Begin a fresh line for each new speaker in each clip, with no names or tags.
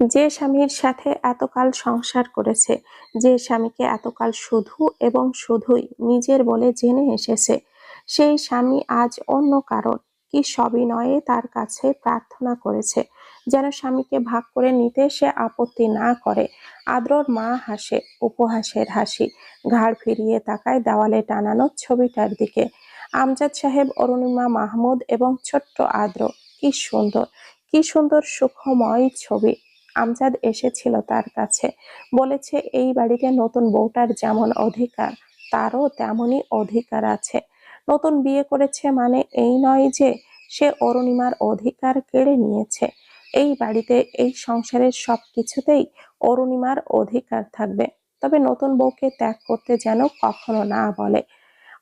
যে স্বামীর সাথে এতকাল সংসার করেছে, যে স্বামীকে এতকাল শুধু এবং শুধুই নিজের বলে জেনে এসেছে, সেই স্বামী আজ অন্য কারণ কি সবিনয়ে তার কাছে প্রার্থনা করেছে, যেন স্বামীকে ভাগ করে নিতে সে আপত্তি না করে। আদ্রর মা হাসে, উপহাসের হাসি, ঘাড় ফিরিয়ে তাকায় দেওয়ালে টানানো ছবিটার দিকে। আমজাদ সাহেব, অরুণিমা মাহমুদ এবং ছোট্ট আদ্র, কি সুন্দর কি সুন্দর সুখময় ছবি। আমজাদ এসেছিল তার কাছে। বলেছে, এই বাড়িতে নতুন বউটার যেমন অধিকার, তারও তেমনই অধিকার আছে। নতুন বিয়ে করেছে মানে এই নয় যে, সে অরুণিমার অধিকার কেড়ে নিয়েছে। এই বাড়িতে, এই সংসারের সব কিছুতেই অরুণিমার অধিকার থাকবে। তবে নতুন বউকে ত্যাগ করতে যেন কখনো না বলে।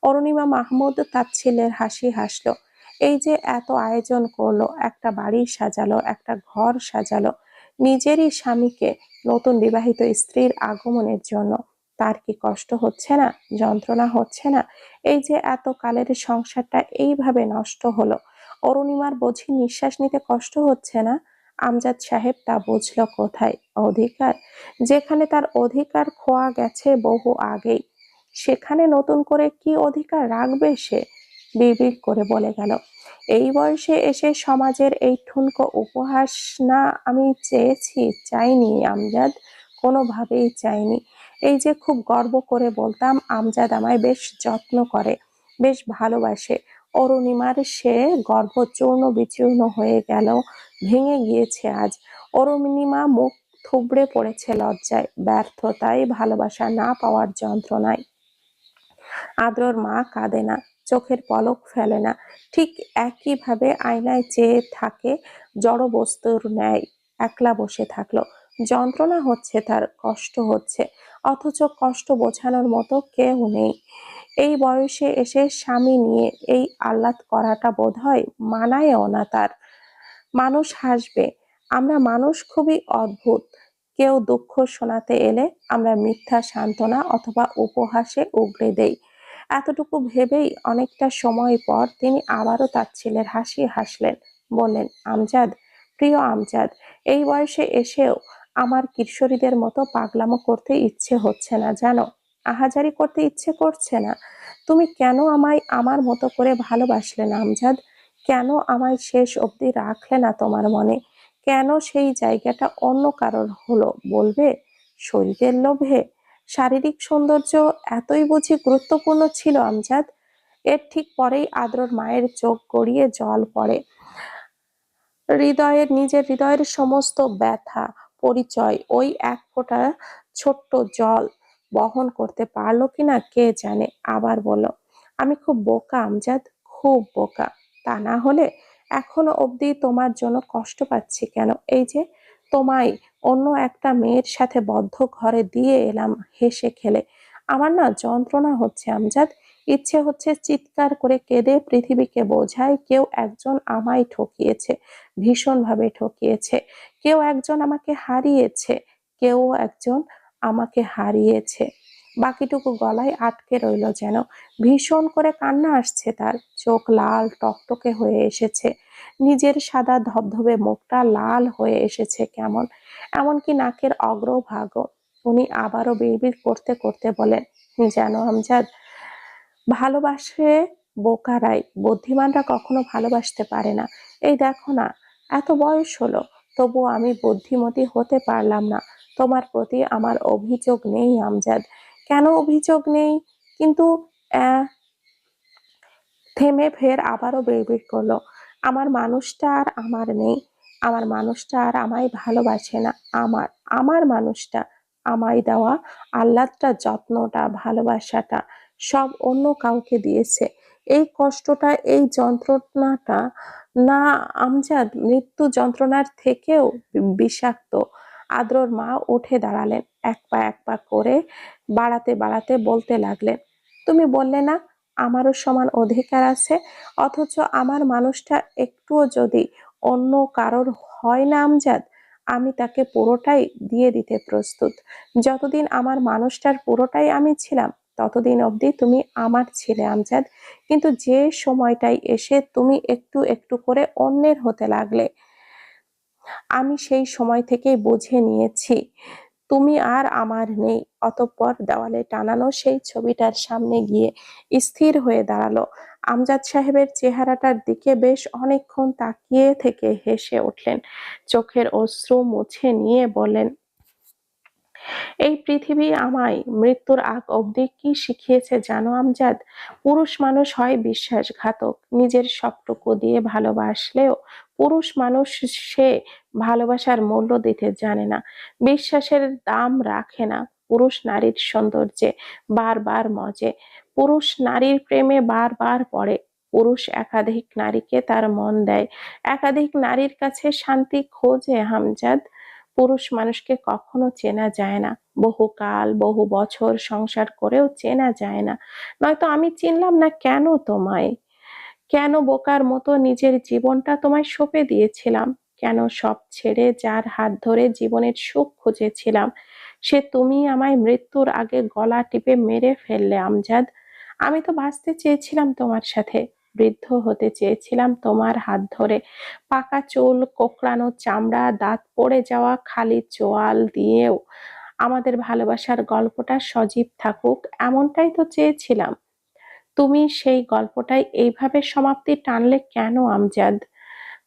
অরুণিমা মাহমুদ তার ছেলের হাসি হাসলো। এই যে এত আয়োজন করল, একটা বাড়ি সাজালো, একটা ঘর সাজালো নিজেরই স্বামীকে নতুন বিবাহিত স্ত্রীর আগমনের জন্য। তার কি কষ্ট হচ্ছে না? যন্ত্রণা হচ্ছে না? এই যে এত কালের সংসারটা এইভাবে নষ্ট হলো। অরুণিমার বুঝি নিঃশ্বাস নিতে কষ্ট হচ্ছে না? আমজাদ সাহেব তা বুঝলো কোথায়? অধিকার? যেখানে তার অধিকার খোয়া গেছে বহু আগেই। সেখানে নতুন করে কি অধিকার রাখবে সে? বিড়বিড় করে বলে গেল। এই বয়সে এসে সমাজের এই ঠুনকো উপহাস না আমি চেয়েছি, চাইনি আমজাদ, কোনোভাবেই চাইনি। এই যে খুব গর্ব করে বলতাম, আমজাদ আমায় বেশ যত্ন করে, বেশ ভালোবাসে। অরুণিমার সে গর্ব চূর্ণ বিচূর্ণ হয়ে গেল, ভেঙে গিয়েছে আজ। অরুণিমা মুখ থুবড়ে পড়েছে লজ্জায়, ব্যর্থতায়, ভালোবাসা না পাওয়ার যন্ত্রণায়। আদ্রর মা কাঁদে না চোখের পলক ফেলে না। ঠিক একইভাবে আয়নায় চেয়ে থাকে, জড় বস্তুর ন্যায় একলা বসে থাকল। যন্ত্রণা হচ্ছে তার, কষ্ট হচ্ছে। অথচ কষ্ট বোঝানোর মতো কেউ নেই। এই বয়সে এসে স্বামী নিয়ে এই আহ্লাদ করাটা বোধ হয় মানায়ও না তার। মানুষ হাসবে, আমরা মানুষ খুবই অদ্ভুত। কেউ দুঃখ শোনাতে এলে আমরা মিথ্যা সান্ত্বনা অথবা উপহাসে উগড়ে দেই। এতটুকু ভেবেই অনেকটা সময় পর তিনি আবারও তার ছেলের হাসি হাসলেন, বললেন, আমজাদ, প্রিয় আমজাদ, এই বয়সে এসেও আমার কিশোরীদের মতো পাগলামো করতে ইচ্ছে হচ্ছে না, জানো? আহাজারি করতে ইচ্ছে করছে না। তুমি কেন আমায় আমার মতো করে ভালোবাসলে না, আমজাদ? কেন আমায় শেষ অবধি রাখলে না তোমার মনে? কেন সেই জায়গাটা অন্য কারোর হলো, বলবে? শরীরের লোভে? শারীরিক সৌন্দর্য এতই বুঝি গুরুত্বপূর্ণ ছিল আমজাদ। এর ঠিক পরেই আদ্রর মায়ের চোখ গড়িয়ে জল পড়ে। হৃদয়ের, নিজের হৃদয়ের সমস্ত ব্যথা, পরিচয় ওই এক ফোঁটা ছোট্ট জল বহন করতে পারল কিনা কে জানে? আবার বলো আমি খুব বোকা আমজাদ, খুব বোকা। তা না হলে এখনও অবধি তোমার জন্য কষ্ট পাচ্ছি কেন? এই যে তোমায় অন্য একটা মেয়ের সাথে বদ্ধ ঘরে দিয়ে এলাম হেসে খেলে। আমার না যন্ত্রণা হচ্ছে, আমজাদ। ইচ্ছে হচ্ছে চিৎকার করে কেঁদে পৃথিবীকে বোঝায়, কেউ একজন আমায় ঠকিয়েছে, ভীষণভাবে ঠকিয়েছে। কেউ একজন আমাকে হারিয়েছে, কেউ একজন আমাকে হারিয়েছে। বাকিটুকু গলায় আটকে রইল যেন। ভীষণ করে কান্না আসছে তার। চোখ লাল, টকটকে হয়ে এসেছে। নিজের সাদা ধবধবে মুখটা লাল হয়ে এসেছে কেমন? এমনকি নাকের অগ্রভাগ উনি আবারও বিড়বিড় করতে করতে বলেন যেন আমজাদ, ভালোবাসে বোকারাই, বুদ্ধিমানরা কখনো ভালোবাসতে পারে না। এই দেখো না, এত বয়স হলো তবু আমি বুদ্ধিমতী হতে পারলাম না। তোমার প্রতি আমার অভিযোগ নেই আমজাদ। কেন অভিযোগ নেই? কিন্তু থেমে ফের আবারও বিড়বিড় করল। আমার মানুষটা আর আমার নেই। আমার মানুষটা আর আমায় ভালোবাসে না। আমার আমার মানুষটা আমায় দেওয়া, আহ্লাদটা, যত্নটা, ভালোবাসাটা সব অন্য কাউকে দিয়েছে। এই কষ্টটা, এই যন্ত্রণাটা না আমজাদ মৃত্যু যন্ত্রণার থেকেও বিষাক্ত। আদ্রর মা উঠে দাঁড়ালেন, এক পা এক পা করে বাড়াতে বাড়াতে বলতে লাগলেন, তুমি বললে না আমারও সমান অধিকার আছে। অথচ আমার মানুষটা একটুও যদি অন্য কারোর হয় না আমজাদ, আমি তাকে পুরোটাই দিয়ে দিতে প্রস্তুত। যতদিন আমার মানুষটার পুরোটাই আমি ছিলাম, ততদিন অবধি তুমি আমার ছিলে আমজাদ। কিন্তু যে সময়টাই এসে তুমি একটু একটু করে অন্যের হতে লাগলে, আমি সেই সময় থেকেই বুঝে নিয়েছি। তুমি আর আমার নেই। অতঃপর দেওয়ালে টানানো সেই ছবিটার সামনে গিয়ে স্থির হয়ে দাঁড়াল। আমজাদ সাহেবের চেহারাটার দিকে বেশ অনেকক্ষণ তাকিয়ে থেকে হেসে উঠলেন। চোখের অশ্রু মুছে নিয়ে বললেন এই পৃথিবী আমায় মৃত্যুর আগ অবধি কি শিখিয়েছে জানো আমজাদ? পুরুষ মানুষ হয় বিশ্বাসঘাতক। নিজের সবটুকু দিয়ে ভালোবাসলেও পুরুষ মানুষ সে ভালোবাসার মূল্য দিতে জানে না। বিশ্বাসের দাম রাখে না পুরুষ নারীর সৌন্দর্যে, বারবার মজে। পুরুষ নারীর প্রেমে বারবার পড়ে। পুরুষ একাধিক নারীকে তার মন দেয়। একাধিক নারীর কাছে শান্তি খোঁজে হামজাদ পুরুষ মানুষকে কখনো চেনা যায় না। বহুকাল বহু বছর সংসার করেও চেনা যায় না। নয়তো আমি চিনলাম না কেন তোমায়? কেন বোকার মতো নিজের জীবনটা তোমায় সঁপে দিয়েছিলাম? কেন সব ছেড়ে যার হাত ধরে জীবনের সুখ খুঁজেছিলাম? সে তুমি আমায় মৃত্যুর আগে গলা টিপে মেরে ফেললে, আমজাদ। আমি তো বাঁচতে চেয়েছিলাম তোমার সাথে। বৃদ্ধ হতে চেয়েছিলাম। তোমার হাত ধরে পাকা চুল, কোকড়ানো চামড়া, দাঁত পড়ে যাওয়া, খালি চোয়াল দিয়েও আমাদের ভালোবাসার গল্পটা সজীব থাকুক, এমনটাই তো চেয়েছিলাম। তুমি সেই গল্পটাই এইভাবে সমাপ্তি টানলে কেন, আমজাদ?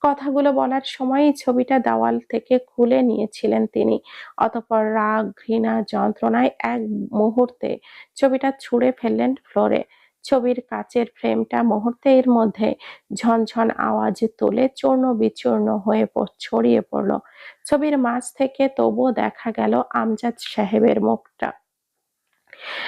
কথাগুলো বলার সময়ই ছবিটা দেওয়াল থেকে খুলে নিয়েছিলেন তিনি। অতপর রাগ, ঘৃণা, যন্ত্রণায় এক মুহূর্তে ছবিটা ছুঁড়ে ফেললেন ফ্লোরে। ছবির কাচের ফ্রেমটা মুহূর্তের মধ্যে ঝনঝন আওয়াজ তুলে চূর্ণ বিচূর্ণ হয়ে ছড়িয়ে পড়ল। ছবির মাঝ থেকে তবুও দেখা গেল আমজাদ সাহেবের মুখটা।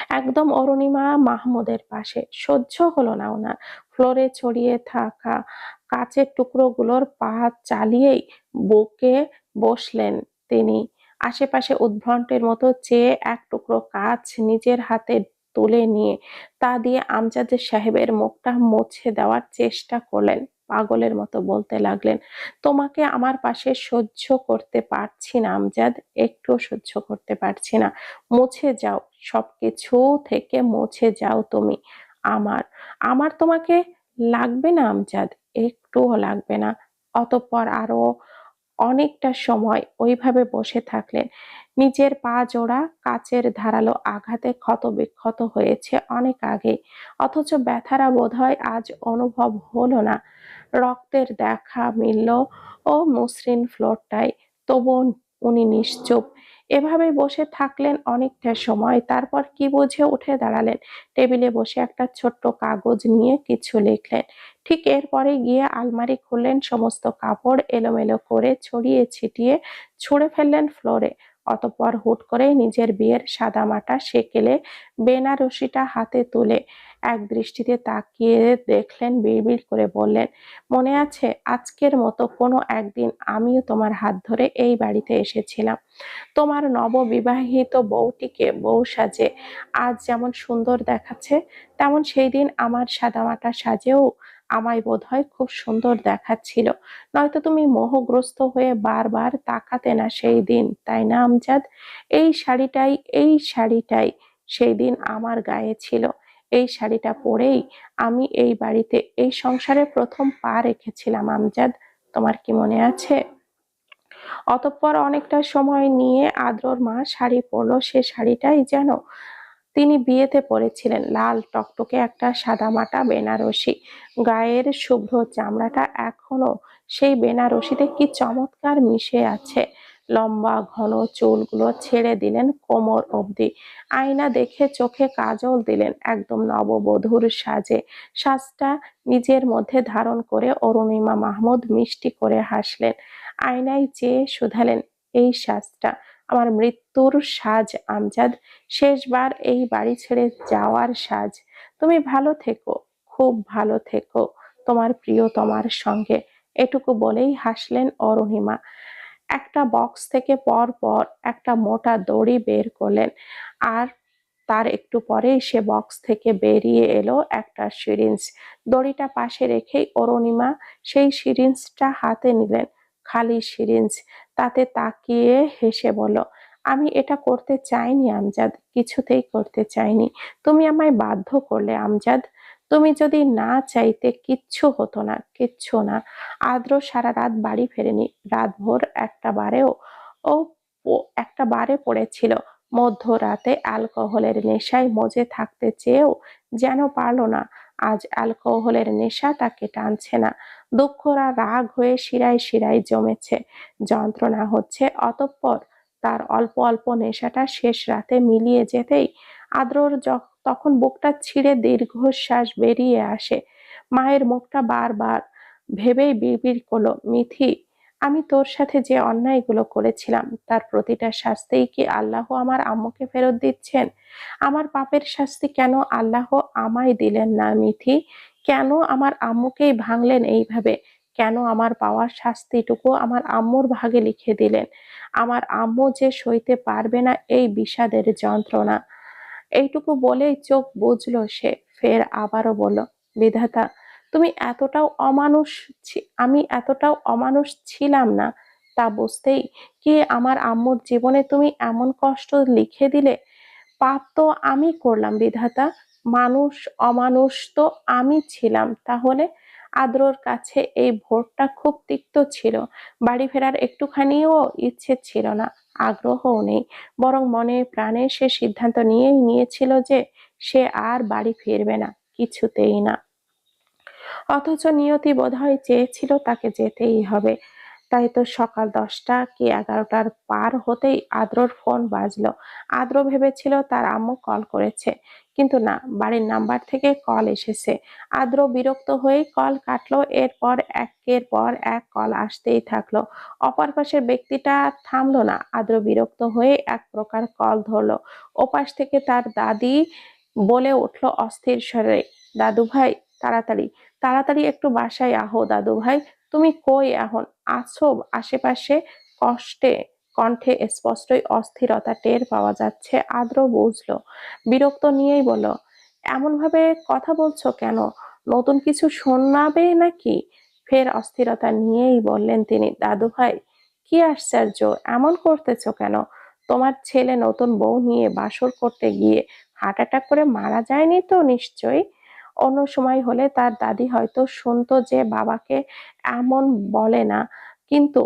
একদম অরুণিমা মাহমুদের পাশে। সহ্য হলো না ওনার। ফ্লোরে ছড়িয়ে থাকা কাচের টুকরোগুলোর পা চালিয়েই বুকে বসলেন তিনি। আশেপাশে উদ্ভ্রান্তের মতো চেয়ে এক টুকরো কাচ নিজের হাতে তুলে নিয়ে তা দিয়ে আমজাদের সাহেবের মুখটা মুছে দেওয়ার চেষ্টা করলেন। পাগলের মতো বলতে লাগলেন, তোমাকে আমার পাশে সহ্য করতে পারছি না আমজাদ, একটুও সহ্য করতে পারছি না। মুছে যাও, সবকিছু থেকে মুছে যাও তুমি। আমার আমার তোমাকে লাগবে না আমজাদ, একটুও লাগবে না। অতঃপর আরও অনেকটা সময় ওইভাবে বসে থাকলেন। নিজের পা জোড়া কাচের ধারালো আঘাতে ক্ষত বিক্ষত হয়েছে অনেক আগে অথচ ব্যথারা বোধহয় আজ অনুভব হলো না। রক্তের দেখা মিলল ও মসৃণ ফ্লোরটায় তবু উনি নিশ্চুপ। এভাবে বসে থাকলেন অনেকটা সময়। তারপর কি বুঝে উঠে দাঁড়ালেন? টেবিলে বসে একটা ছোট্ট কাগজ নিয়ে কিছু লিখলেন। ঠিক এরপরে গিয়ে আলমারি খুললেন, সমস্ত কাপড় এলোমেলো করে ছড়িয়ে ছিটিয়ে ছুঁড়ে ফেললেন ফ্লোরে। অতঃপর হুট করে নিজের বিয়ের সাদামাটা সেকেলে বেনারসিটা হাতে তুলে এক দৃষ্টিতে তাকিয়ে দেখলেন, বিড়বিড় করে বললেন, মনে আছে আজকের মতো কোনো একদিন আমিও তোমার হাত ধরে এই বাড়িতে এসেছিলাম। তোমার নববিবাহিত বউটিকে বউ সাজে, আজ যেমন সুন্দর দেখাচ্ছে, তেমন সেই দিন আমার সাদামাটা সাজেও আমায় বোধহয় খুব সুন্দর দেখাচ্ছিল। নয়তো তুমি মোহগ্রস্ত হয়ে বারবার তাকাতে না সেই দিন, তাই না আমজাদ? এই শাড়িটাই এই শাড়িটাই সেই দিন আমার গায়ে ছিল। এই শাড়িটা পরেই আমি এই বাড়িতে, এই সংসারে প্রথম পা রেখেছিলাম আমজাদ। তোমার কি মনে আছে? অতঃপর অনেকটা সময় নিয়ে আদ্রর মা শাড়ি পরলো, সে শাড়িটাই যেন তিনি বিয়েতে পরেছিলেন লাল টকটকে একটা সাদামাটা বেনারসি। গায়ের শুভ্র চামড়াটা এখনও সেই বেনারসিতে কি চমৎকার মিশে আছে। লম্বা, ঘন চুলগুলো ছেড়ে দিলেন কোমর অবধি। আয়না দেখে চোখে কাজল দিলেন একদম নববধূর সাজে। সাজটা নিজের মধ্যে ধারণ করে অরুণিমা মাহমুদ মিষ্টি করে হাসলেন। আয়নায় চেয়ে শুধালেন, এই সাজটা আমার মৃত্যুর সাজ আমজাদ। শেষবার এই বাড়ি ছেড়ে যাওয়ার সাজ। তুমি ভালো থেকো, খুব ভালো থেকো তোমার প্রিয় তোমার সঙ্গে। এটুকু বলেই হাসলেন অরুণিমা। একটা বক্স থেকে পর পর একটা মোটা দড়ি বের করলেন। আর তার একটু পরেই সে বক্স থেকে বেরিয়ে এলো একটা সিরিঞ্জ দড়িটা পাশে রেখেই অরুণিমা সেই সিরিঞ্জটা হাতে নিলেন। খালি সিরিঞ্জ। তাতে তাকিয়ে হেসে বলো আমি এটা করতে চাইনি আমজাদ, কিছুতেই করতে চাইনি। তুমি আমায় বাধ্য করলে আমজাদ। তুমি যদি না চাইতে কিচ্ছু হতো না, কিচ্ছু না। আদ্র সারা রাত বাড়ি ফেরেনি। রাত ভোর একটা বারেও, ও একটা বারে পড়েছিল। মধ্যরাতে অ্যালকোহলের নেশায় মজে থাকতে চেয়েও যেন পারল না। আজ অ্যালকোহলের নেশা তাকে টানছে না। দুঃখরা রাগ হয়ে শিরায় শিরায় জমেছে। যন্ত্রণা হচ্ছে অতঃপর। তার অল্প অল্প নেশাটা শেষ রাতে মিলিয়ে যেতেই আদ্রর তখন বুকটা ছিঁড়ে দীর্ঘশ্বাস বেরিয়ে আসে। মায়ের মুখটা বারবার ভেবেই বিড়বিড় করল, মিথি আমি তোর সাথে যে অন্যায়গুলো করেছিলাম, তার প্রতিটা শাস্তিই কি আল্লাহ আমার আম্মুকে ফেরত দিচ্ছেন? আমার পাপের শাস্তি কেন আল্লাহ আমায় দিলেন না মিথি? কেন আমার আম্মুকেই ভাঙলেন এইভাবে? কেন আমার পাওয়ার শাস্তিটুকু আমার আম্মুর ভাগে লিখে দিলেন? আমার আম্মু যে সইতে পারবে না এই বিষাদের যন্ত্রণা। এইটুকু বলেই চোখ বুঝলো সে। ফের আবারও বলল, বিধাতা তুমি এতটাও অমানুষ আমি এতটাও অমানুষ ছিলাম না তা বুঝতেই কি আমার আম্মুর জীবনে তুমি এমন কষ্ট লিখে দিলে? পাপ তো আমি করলাম, বিধাতা। মানুষ অমানুষ তো আমি ছিলাম। তাহলে আদ্রর কাছে এই ভোরটা খুব তিক্ত ছিল। বাড়ি ফেরার একটুখানিও ইচ্ছে ছিল না, আগ্রহও নেই। বরং মনে প্রাণে সে সিদ্ধান্ত নিয়েই নিয়েছিল যে সে আর বাড়ি ফিরবে না, কিছুতেই না। অথচ নিয়তি বোধহয় চেয়েছিল তাকে যেতেই হবে। তাই তো সকাল দশটা কি এগারোটার পার হতেই আদ্রর ফোন বাজলো। আদ্র ভেবেছিল তার আম্মু কল করেছে। কিন্তু না, বাড়ির নাম্বার থেকে কল এসেছে। আদ্র বিরক্ত হয়েই কল কাটলো, এরপর একের পর এক কল আসতেই থাকল। অপর পাশের ব্যক্তিটা থামলো না। আদ্র বিরক্ত হয়ে এক প্রকার কল ধরলো। ওপাশ থেকে তার দাদি বলে উঠল অস্থির স্বরে দাদু ভাই তাড়াতাড়ি তাড়াতাড়ি একটু বাসায় আহো, দাদু ভাই। তুমি কই এখন? আছো আশেপাশে? কষ্টে, কণ্ঠে স্পষ্টই অস্থিরতা টের পাওয়া যাচ্ছে, আদ্র বুঝলো। বিরক্ত নিয়েই বলল এমন ভাবে কথা বলছো কেন? নতুন কিছু শোনাবে নাকি? ফের অস্থিরতা নিয়েই বললেন তিনি, দাদু ভাই, কি আশ্চর্য, এমন করতেছ কেন? তোমার ছেলে নতুন বউ নিয়ে বাসর করতে গিয়ে হার্ট অ্যাটাক করে মারা যায়নি তো নিশ্চয়ই? অন্য সময় হলে তার দাদি হয়তো শুনতো যে বাবাকে এমন বলে না, কিন্তু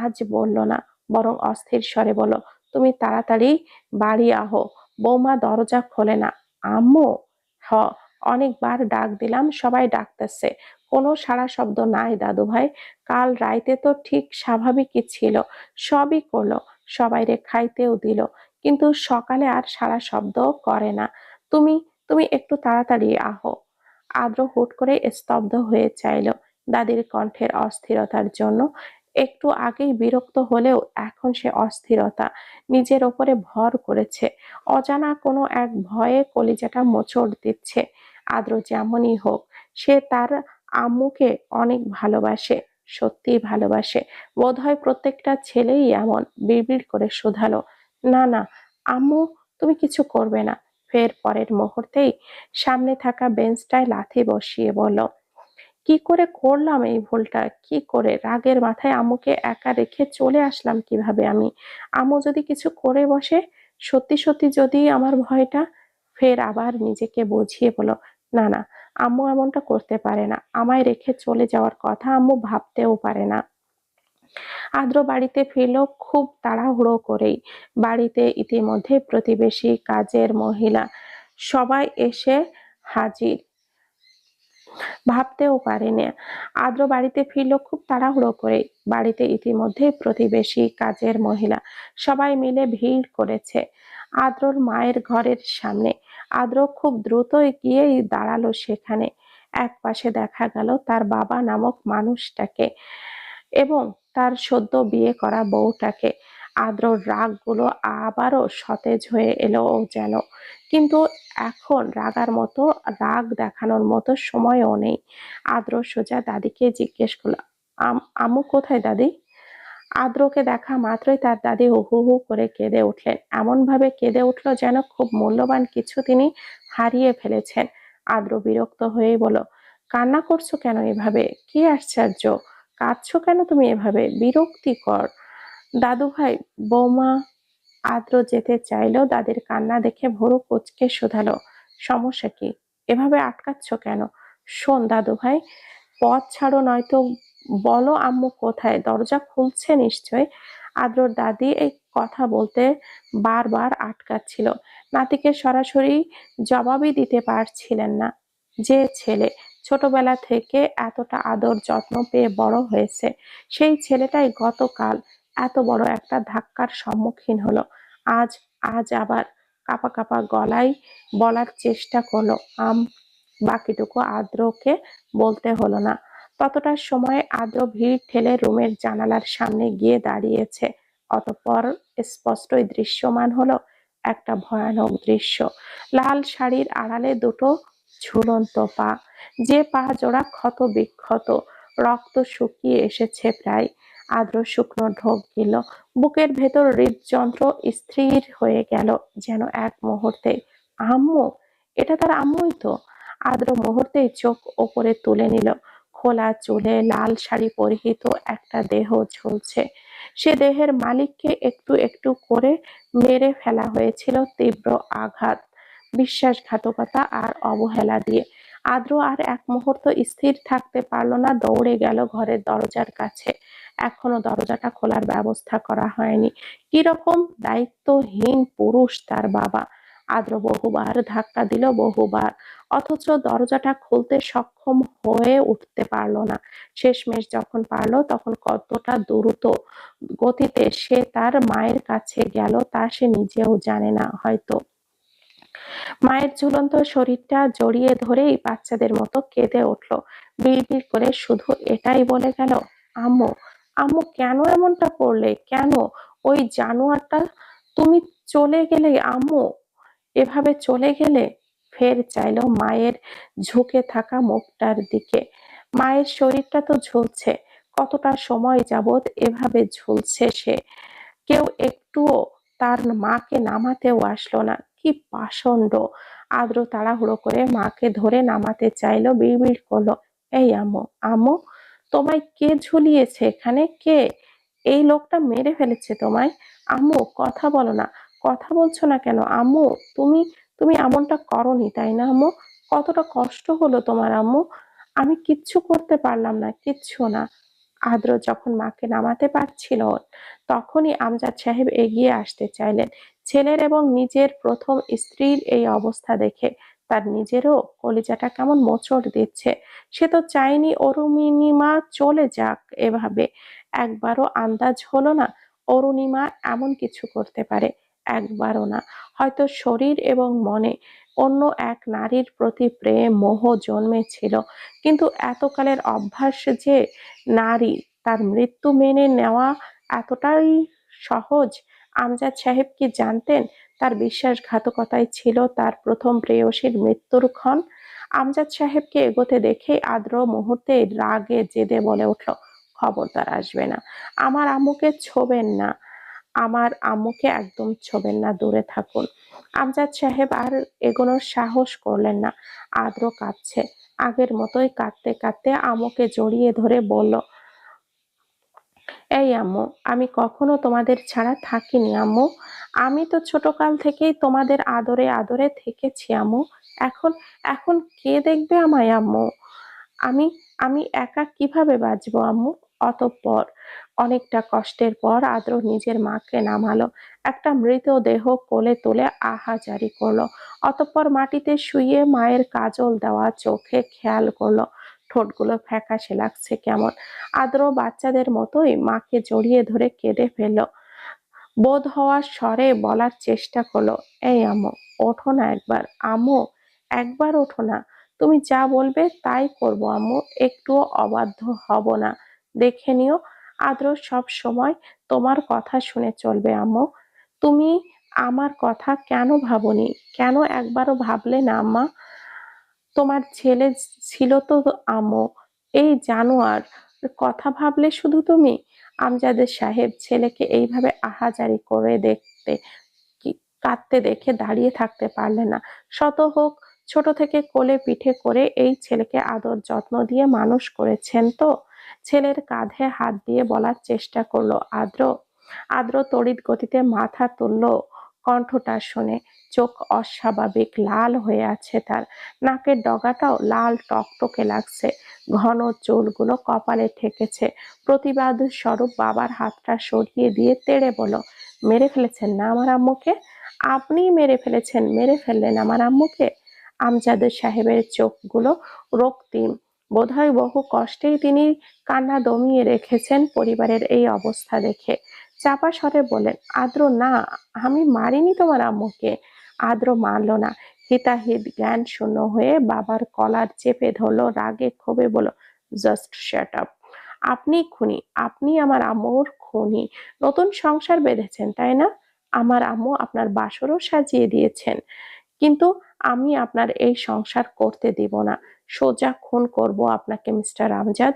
আজ বলল না, বরং অস্থির স্বরে বলল, তুমি তাড়াতাড়ি বাড়ি আহো, বৌমা দরজা খোলে না। আম্মু, হ, অনেকবার ডাক দিলাম, সবাই ডাকতেছে। কোনো সারা শব্দ নাই দাদু ভাই কাল রাইতে তো ঠিক স্বাভাবিকই ছিল, সবই করল, সবাইরে খাইতেও দিল, কিন্তু সকালে আর সারা শব্দ করে না। তুমি তুমি একটু তাড়াতাড়ি আহো। আদ্র হুট করে স্তব্ধ হয়ে চাইল। দাদির কণ্ঠের অস্থিরতার জন্য একটু আগেই বিরক্ত হলেও এখন সে অস্থিরতা নিজের ওপরে ভর করেছে। অজানা কোনো এক ভয়ে কলিজাটা মোচড় দিচ্ছে। আদ্র যেমনই হোক, সে তার আম্মুকে অনেক ভালোবাসে, সত্যিই ভালোবাসে। বোধহয় প্রত্যেকটা ছেলেই এমন, বিড়বিড় করে শুধালো, না না, আম্মু, তুমি কিছু করবে না। ফের পরের মুহূর্তেই সামনে থাকা বেঞ্চটায় লাথি বসিয়ে বলল, কি করে করলাম এই ভুলটা? কি করে? রাগের মাথায় আম্মুকে একা রেখে চলে আসলাম কীভাবে আমি? আম্মু যদি কিছু করে বসে, সত্যি সত্যি যদি আমার ভয়টা? ফের আবার নিজেকে বুঝিয়ে বলো না না আম্মু এমনটা করতে পারে না। আমায় রেখে চলে যাওয়ার কথা আম্মু ভাবতেও পারে না। আদ্র বাড়িতে ফিরল খুব তাড়াহুড়ো করেই। বাড়িতে ইতিমধ্যে প্রতিবেশী কাজের মহিলা। সবাই এসে হাজির। ভাবতেও পারেনি। আদ্র বাড়িতে ফিরল খুব তাড়াহুড়ো করে বাড়িতে ইতিমধ্যে প্রতিবেশী কাজের মহিলা। সবাই মিলে ভিড় করেছে আদ্রর মায়ের ঘরের সামনে। আদ্র খুব দ্রুত গিয়েই দাঁড়াল সেখানে। এক পাশে দেখা গেল তার বাবা নামক মানুষটাকে এবং তার সদ্য বিয়ে করা বউটাকে আদ্রর রাগগুলো আবারও সতেজ হয়ে এলো যেন। কিন্তু এখন রাগার মতো, রাগ দেখানোর মতো সময়ও নেই। আদ্র সোজা দাদিকে জিজ্ঞেস করল, "আম- কোথায় দাদি? আদ্রকে দেখা মাত্রই তার দাদি হু হু করে কেঁদে উঠলেন। এমন ভাবে কেঁদে উঠল যেন খুব মূল্যবান কিছু তিনি হারিয়ে ফেলেছেন। আদ্র বিরক্ত হয়ে বলল, কান্না করছ কেন এভাবে? কি আশ্চর্য! কাঁদছো কেন তুমি এভাবে? বিরক্তিকর। দাদু ভাই বৌমা আদ্র যেতে চাইলেও দাদির কান্না দেখে ভোরু কুচকে শোধালো। সমস্যা কি? এভাবে আটকাচ্ছ কেন? শোন দাদু ভাই পথ ছাড়ো নয়তো বলো আম্মু কোথায়? দরজা খুলছে নিশ্চয়? আদ্রর দাদি এই কথা বলতে বারবার আটকাচ্ছিল। নাতিকে সরাসরি জবাবই দিতে পারছিলেন না। যে ছেলে ছোটবেলা থেকে এতটা আদর যত্ন পেয়ে বড় হয়েছে। সেই ছেলেটাই গতকাল এত বড় একটা ধাক্কার সম্মুখীন হলো। আজ আজ আবার কাপা কাপা গলায় বলার চেষ্টা করল। আম, বাকিটুকু আদ্রকে বলতে হলো না। ততটা সময় আদ্র ভিড় ঠেলে রুমের জানালার সামনে গিয়ে দাঁড়িয়েছে। অতঃপর স্পষ্টই দৃশ্যমান হলো একটা ভয়ানক দৃশ্য। লাল শাড়ির আড়ালে দুটো ঝুলন্ত পা। যে পা জোড়া ক্ষত বিক্ষত, রক্ত শুকিয়ে এসেছে প্রায়। আদ্র শুকনো ঢোক গেল। বুকের ভেতর হৃদযন্ত্র স্থির হয়ে গেল যেন এক মুহূর্তে। আম্মু, এটা তার আম্মুই তো। আদ্র মুহূর্তেই চোখ ওপরে তুলে নিল। খোলা চুলে লাল শাড়ি পরিহিত একটা দেহ ঝুলছে। সে দেহের মালিককে একটু একটু করে মেরে ফেলা হয়েছিল তীব্র আঘাত, বিশ্বাসঘাতকতা আর অবহেলা দিয়ে। আদ্র আর এক মুহূর্ত স্থির থাকতে পারল না, দৌড়ে গেল ঘরের দরজার কাছে। এখনও দরজাটা খোলার ব্যবস্থা করা হয়নি। কীরকম দায়িত্বহীন পুরুষ তার বাবা। আদ্র বহুবার ধাক্কা দিল, বহুবার। অথচ দরজাটা খুলতে সক্ষম হয়ে উঠতে পারল না। শেষমেশ যখন পারল, তখন কতটা দ্রুত গতিতে সে তার মায়ের কাছে গেল তা সে নিজেও জানে না, হয়তো মায়ের ঝুলন্ত শরীরটা জড়িয়ে ধরেই বাচ্চাদের মতো কেঁদে উঠল। বিড়বিড় করে শুধু এটাই বলে গেল, আম্মু আম্মু কেন এমনটা করলে? কেন? ওই জানোয়ারটা? তুমি চলে গেলে, আম্মু? এভাবে চলে গেলে? ফের চাইলো মায়ের ঝুঁকে থাকা মুখটার দিকে। মায়ের শরীরটা তো ঝুলছে, কতটা সময় যাবত এভাবে ঝুলছে সে? কেউ একটুও তার মাকে নামাতেও আসলো না। কি পাষণ্ড। আদ্র তাড়াহুড়ো করে মাকে ধরে নামাতে চাইলো, বিড়বিড় করল, এই আম্মু আম্মু, তোমায় কে ঝুলিয়েছে এখানে? কে? এই লোকটা মেরে ফেলেছে তোমায়? আম্মু, কথা বলো না, কথা বলছো না কেন? আম্মু, তুমি তুমি এমনটা করনি, তাই না আম্মু? কতটা কষ্ট হলো তোমার আম্মু? আমি কিচ্ছু করতে পারলাম না, কিচ্ছু না। আদ্র যখন মাকে নামাতে পারছিল, তখনই আমজাদ সাহেব এগিয়ে আসতে চাইলেন। ছেলের এবং নিজের প্রথম স্ত্রীর এই অবস্থা দেখে তার নিজেরও কলিজাটা কেমন মোচড় দিচ্ছে। সে তো চায়নি অরুণিমা চলে যাক এভাবে। একবারও আন্দাজ হলো না অরুণিমা এমন কিছু করতে পারে। একবারও না। হয়তো শরীর এবং মনে অন্য এক নারীর প্রতি প্রেম, মোহ জন্মেছিল। কিন্তু এতকালের অভ্যাস যে নারী তার মৃত্যু মেনে নেওয়া এতটাই সহজ, আমজাদ সাহেব কি জানতেন তার বিশ্বাসঘাতকতাই ছিল তার প্রথম প্রেয়সীর মৃত্যুর ক্ষণ? আমজাদ সাহেবকে এগোতে দেখে আদ্র মুহূর্তে রাগে জেদে বলে উঠল, খবরদার আসবে না। আমার আম্মুকে ছোবেন না। আমার আম্মুকে একদম ছোবেন না, দূরে থাকুন। আমজাদ সাহেব আর এগোনোর সাহস করলেন না, আদ্র কাঁদছে। আগের মতোই কাঁদতে কাঁদতে আম্মুকে জড়িয়ে ধরে বলল, এই আম্মু, আমি কখনো তোমাদের ছাড়া থাকিনি আম্মু। আমি তো ছোটকাল থেকেই তোমাদের আদরে আদরে থেকেছি আম্মু। এখন এখন কে দেখবে আমায় আম্মু? আমি আমি একা কীভাবে বাঁচবো আম্মু? অতঃপর অনেকটা কষ্টের পর আদ্র নিজের মাকে নামালো। একটা মৃতদেহ কোলে তুলে আহাজারি করল। অতঃপর মাটিতে শুয়ে মায়ের কাজল দেওয়া চোখে খেয়াল করল। ঠোঁটগুলো ফ্যাকাশে লাগছে কেমন। আদ্র বাচ্চাদের মতোই মাকে জড়িয়ে ধরে কেঁদে ফেলল। বোধ হওয়ার স্বরে বলার চেষ্টা করল, এই আম্মু, ওঠো না একবার। আম্মু, একবার ওঠো না। তুমি যা বলবে তাই করব আম্মু। একটুও অবাধ্য হব না। দেখে নিও। আদ্র সব সময় তোমার কথা শুনে চলবে, আম্মু। তুমি আমার কথা কেন ভাবনি? কেন একবারও ভাবলে না, আম্মা? তোমার ছেলে ছিল তো আম্মু। এই জানোয়ার কথা ভাবলে শুধু তুমি? আমজাদের সাহেব ছেলেকে এইভাবে আহাজারি করে দেখতে কাঁদতে দেখে দাঁড়িয়ে থাকতে পারলে না। শত হোক, ছোট থেকে কোলে পিঠে করে এই ছেলেকে আদর যত্ন দিয়ে মানুষ করেছেন তো। ছেলের কাঁধে হাত দিয়ে বলার চেষ্টা করল। আদ্র আদ্র তড়িৎ গতিতে মাথা তুলল। কণ্ঠটা শুনে চোখ অস্বাভাবিক, লাল হয়ে আছে তার। নাকের ডগাটাও লাল টকটকে লাগছে। ঘন চুলগুলো কপালে ঠেকেছে। প্রতিবাদ স্বরূপ বাবার হাতটা সরিয়ে দিয়ে তেড়ে বলো মেরে ফেলেছেন না আমার আম্মুকে? আপনিই মেরে ফেলেছেন, মেরে ফেললেন আমার আম্মুকে। আমজাদের সাহেবের চোখগুলো রক্তিম। বোধহয় বহু কষ্টেই তিনি কান্না দমিয়ে রেখেছেন পরিবারের এই অবস্থা দেখে। চাপা স্বরে বলেন আদ্র, না, আমি মারিনি তোমার আম্মুকে। আদ্র মানল না। হিতাহিত জ্ঞান শূন্য হয়ে বাবার কলার চেপে ধরলো, রাগে ক্ষোভে বলো জাস্ট শ্যাট আপ আপনি খুনি, আপনি আমার আম্মুর খুনি। নতুন সংসার বেঁধেছেন, তাই না? আমার আম্মু আপনার বাসরও সাজিয়ে দিয়েছেন। কিন্তু আমি আপনার এই সংসার করতে দিব না। সোজা খুন করব আপনাকে, মিস্টার আমজাদ।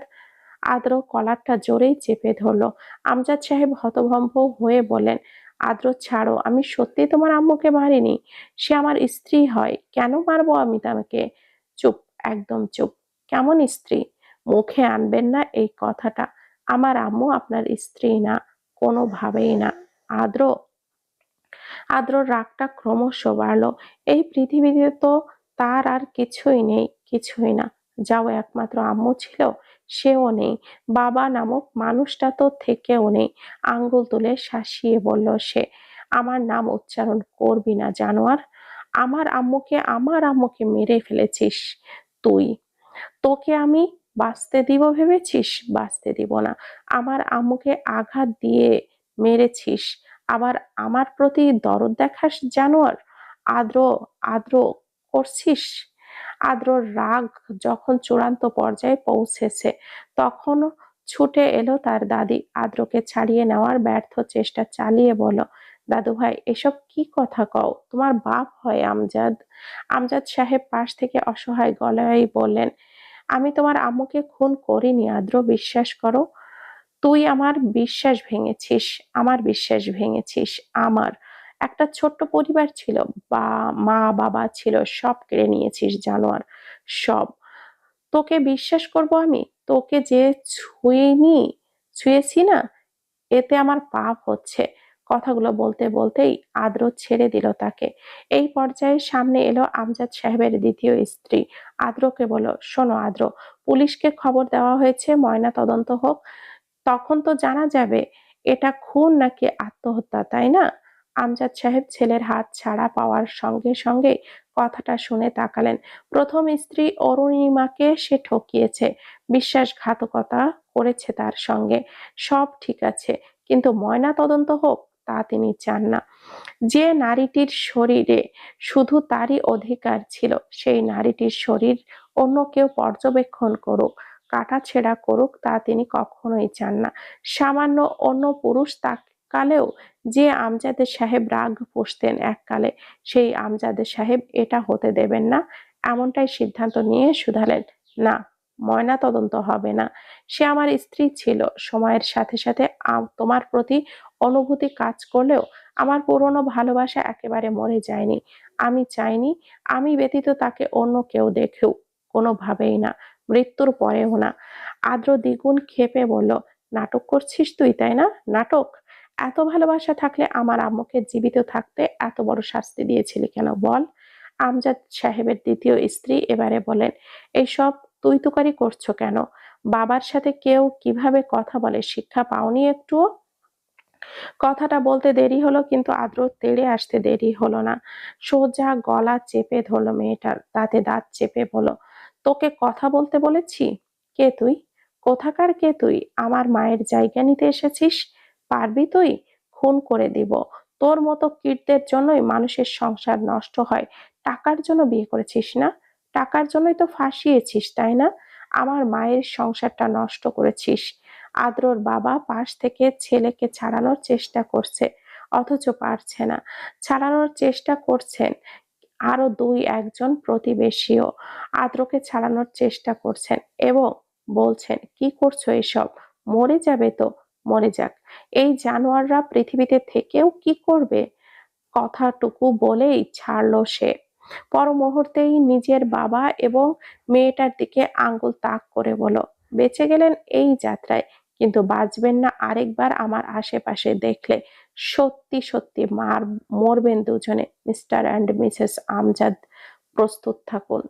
আদ্র কলারটা জোরেই চেপে ধরলো। আমজাদ সাহেব হতভম্ব হয়ে বলেন আদ্র ছাড়ো, আমি সত্যি তোমার আম্মুকে মারিনি। সে আমার স্ত্রী হয়, কেন মারবো আমি তাকে? চুপ, একদম চুপ। কেমন স্ত্রী? মুখে আনবেন না এই কথাটা। আমার আম্মু আপনার স্ত্রী না, কোনোভাবেই না। আদ্র? আদ্রর রাগটা ক্রমশ বাড়লো। এই পৃথিবীতে তো তার আর কিছুই নেই, কিছুই না। যাও, একমাত্র আম্মু ছিল, সেও নেই। বাবা নামক মানুষটা তো থেকেও নেই। আঙ্গুল তুলে শাসিয়ে বলল সে, আমার নাম উচ্চারণ করবি না, জানোয়ার। আমার আম্মুকে আমার আম্মুকে মেরে ফেলেছিস তুই। তোকে আমি বাঁচতে দিব ভেবেছিস? বাঁচতে দিব না। আমার আম্মুকে আঘাত দিয়ে মেরেছিস। আবার আমার প্রতি দরদ দেখাস, জানোয়ার। আদ্র আদ্র করছিস? আদ্রর রাগ যখন চূড়ান্ত পর্যায়ে পৌঁছেছে, তখন ছুটে এলো তার দাদি। আদ্রকে ছাড়িয়ে নেওয়ার ব্যর্থ চেষ্টা চালিয়ে বলো দাদু ভাই এসব কি কথা কও? তোমার বাপ হয় আমজাদ। আমজাদ সাহেব পাশ থেকে অসহায় গলায় বললেন, আমি তোমার আম্মুকে খুন করিনি, আদ্র। বিশ্বাস করো, তুই আমার বিশ্বাস ভেঙেছিস, আমার বিশ্বাস ভেঙেছিস, আমার একটা ছোট্ট পরিবার ছিল। বা মা, বাবা ছিল, সব কেড়ে নিয়েছিস জানোয়ার, সব। তোকে বিশ্বাস করব আমি? তোকে যে ছুঁইনি ছুঁয়েছি না, এতে আমার পাপ হচ্ছে। কথাগুলো বলতে বলতেই আদ্র ছেড়ে দিল তাকে। এই পর্যায়ে সামনে এলো আমজাদ সাহেবের দ্বিতীয় স্ত্রী। আদ্রকে বলো শোনো আদ্র, পুলিশকে খবর দেওয়া হয়েছে, ময়না তদন্ত হোক। তখন তো জানা যাবে, এটা খুন নাকি আত্মহত্যা, তাই না? আমজাদ সাহেব ছেলের হাত ছাড়া পাওয়ার সঙ্গে সঙ্গে কথাটা শুনে তাকালেন। প্রথম স্ত্রী অরুণিমাকে সে ঠকিয়েছে, বিশ্বাসঘাতকতা করেছে তার সঙ্গে। সব ঠিক আছে, কিন্তু ময়না তদন্ত হোক, তা তিনি চান না। যে নারীটির শরীরে শুধু তারই অধিকার ছিল, সেই নারীটির শরীর অন্য কেউ পর্যবেক্ষণ করুক কাটা কাটাছেঁড়া করুক, তা তিনি কখনোই চান না। সামান্য অন্য পুরুষ কালেও যে আমজাদের সাহেব রাগ পুষতেন এককালে সেই আমজাদের সাহেব এটা হতে দেবেন না। এমনটাই সিদ্ধান্ত নিয়ে শুধালেন, না ময়না তদন্ত হবে না। সে আমার স্ত্রী ছিল, সময়ের সাথে সাথে তোমার প্রতি অনুভূতি কাজ করলেও আমার পুরনো ভালোবাসা একেবারে মরে যায়নি। আমি চাইনি, আমি ব্যতীত তাকে অন্য কেউ দেখেও কোনোভাবেই না, মৃত্যুর পরেও না। আদ্র দ্বিগুণ খেপে বলল, নাটক করছিস তুই, তাই না? নাটক? এত ভালোবাসা থাকলে আমার আম্মুকে জীবিত থাকতে এত বড় শাস্তি দিয়েছিলি কেন বল? আমজাদ সাহেবের দ্বিতীয় স্ত্রী এবারে বলেন এইসব তুই তুকারি করছ কেন? বাবার সাথে কেউ কীভাবে কথা বলে? শিক্ষা পাওনি একটুও কথাটা বলতে দেরি হলো কিন্তু আদ্র তেড়ে আসতে দেরি হলো না। সোজা গলা চেপে ধরলো মেয়েটার, দাঁতে দাঁত চেপে বলো তোকে কথা বলতে বলেছি? কে তুই? কোথাকার কে তুই? আমার মায়ের জায়গা নিতে এসেছিস? পারবি তুই? খুন করে দিব। তোর মতো কীর্তের জন্যই মানুষের সংসার নষ্ট হয়। টাকার জন্য বিয়ে করেছিস না? টাকার জন্যই তো ফাঁসিয়েছিস, তাই না? আমার মায়ের সংসারটা নষ্ট করেছিস। আদ্রর বাবা পাশ থেকে ছেলেকে ছাড়ানোর চেষ্টা করছে, অথচ পারছে না। ছাড়ানোর চেষ্টা করছেন আরও দুই একজন প্রতিবেশীও। আদ্রকে ছাড়ানোর চেষ্টা করছেন এবং বলছেন, কি করছ এসব? মরে যাবে তো? মরে যাক। এই জানোয়াররা পৃথিবীতে থেকেও কি করবে? কথাটুকু বলেই ছাড়লো সে। পর মুহূর্তেই নিজের বাবা এবং মেয়েটার দিকে আঙ্গুল তাক করে বলো বেঁচে গেলেন এই যাত্রায়, কিন্তু বাঁচবেন না আরেকবার আমার আশেপাশে দেখলে। সত্যি সত্যি মার, মরবেন দুজনে, মিস্টার অ্যান্ড মিসেস আমজাদ। প্রস্তুত থাকুন।